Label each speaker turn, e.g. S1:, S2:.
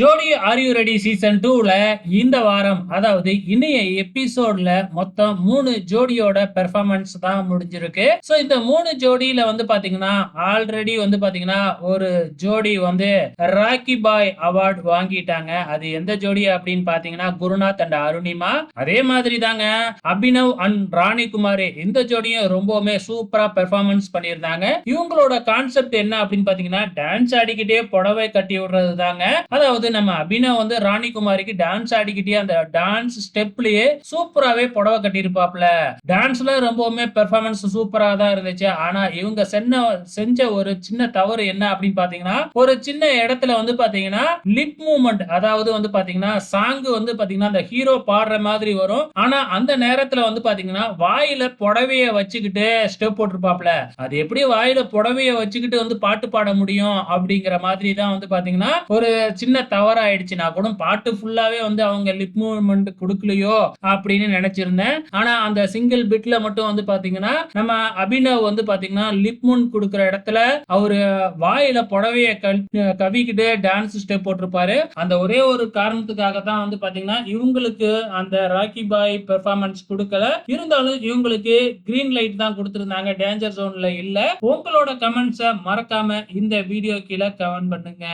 S1: ஜோடி are you ready season டூவில் இந்த வாரம் அதாவது இணைய எபிசோட்ல மொத்தம் மூணு ஜோடியோட பெர்ஃபார்மன்ஸ் தான் முடிஞ்சிருக்கு. ஸோ இந்த மூணு ஜோடியில வந்து பாத்தீங்கன்னா ஆல்ரெடி வந்து பாத்தீங்கன்னா ஒரு ஜோடி வந்து ராக்கி பாய் அவார்ட் வாங்கிட்டாங்க. அது எந்த ஜோடி அப்படின்னு பாத்தீங்கன்னா குருநாத் அண்ட் அருணிமா. அதே மாதிரி தாங்க அபினவ் அண்ட் ராணி குமார் இந்த ஜோடியும் ரொம்பவுமே சூப்பரா பெர்ஃபார்மன்ஸ் பண்ணியிருந்தாங்க. இவங்களோட கான்செப்ட் என்ன அப்படின்னு பாத்தீங்கன்னா டான்ஸ் ஆடிக்கிட்டே புடவை கட்டி விடுறது தாங்க அதாவது நம்ம அபினவ் வந்து ராணி குமாரிக்கு டான்ஸ் ஆடிக்கிட்டே அந்த டான்ஸ் ஸ்டெப்லயே சூப்பராவே புடவை கட்டியிருப்பாப்ல. டான்ஸ்ல ரொம்பவுமே பெர்ஃபார்மன்ஸ் சூப்பரா தான் இருந்துச்சு. ஆனா இவங்க சென்ன செஞ்ச ஒரு சின்ன தவறு என்ன அப்படின்னு பாத்தீங்கன்னா ஒரு சின்ன இடத்துல வந்து பாத்தீங்கன்னா லிப் மூவ்மெண்ட் அதாவது வந்து பாத்தீங்கன்னா சாங் வந்து பாத்தீங்கன்னா அந்த ஹீரோ பாடுற மாதிரி வரும். ஆனா அந்த நேரத்துல வந்து பாத்தீங்கன்னா வாயில புடவைய வச்சுக்கிட்டு ஸ்டெப் போட்டிருப்பாப்ல. அது எப்படி வாயில புடவைய வச்சுக்கிட்டு வந்து பாட்டு பாட முடியும் அப்படிங்கிற மாதிரி தான் வந்து பாத்தீங்கன்னா ஒரு சின்ன கவர் நான் கூட பாட்டு ஃபுல்லாவே வந்து அவங்க லிப் மூவ்மெண்ட் கொடுக்கலையோ அப்படின்னு நினைச்சிருந்தேன். ஆனா அந்த சிங்கிள் பிட்ல மட்டும் வந்து பாத்தீங்கன்னா நம்ம அபினவ் வந்து பாத்தீங்கன்னா லிப் மூன் கொடுக்குற இடத்துல அவரு வாயில புடவைய கல்- கவிக்கிட்டு டான்ஸ் ஸ்டெப் போட்டிருப்பாரு. அந்த ஒரே ஒரு காரணத்துக்காக தான் வந்து பாத்தீங்கன்னா இவங்களுக்கு அந்த ராக்கி பாய் பெர்ஃபார்மன்ஸ் கொடுக்கல. இருந்தாலும் இவங்களுக்கு கிரீன் லைட் தான் கொடுத்திருந்தாங்க. டேஞ்சர் ஜோன்ல இல்ல. உங்களோட கமெண்ட்ஸை மறக்காம இந்த வீடியோ கீழே கமெண்ட் பண்ணுங்க.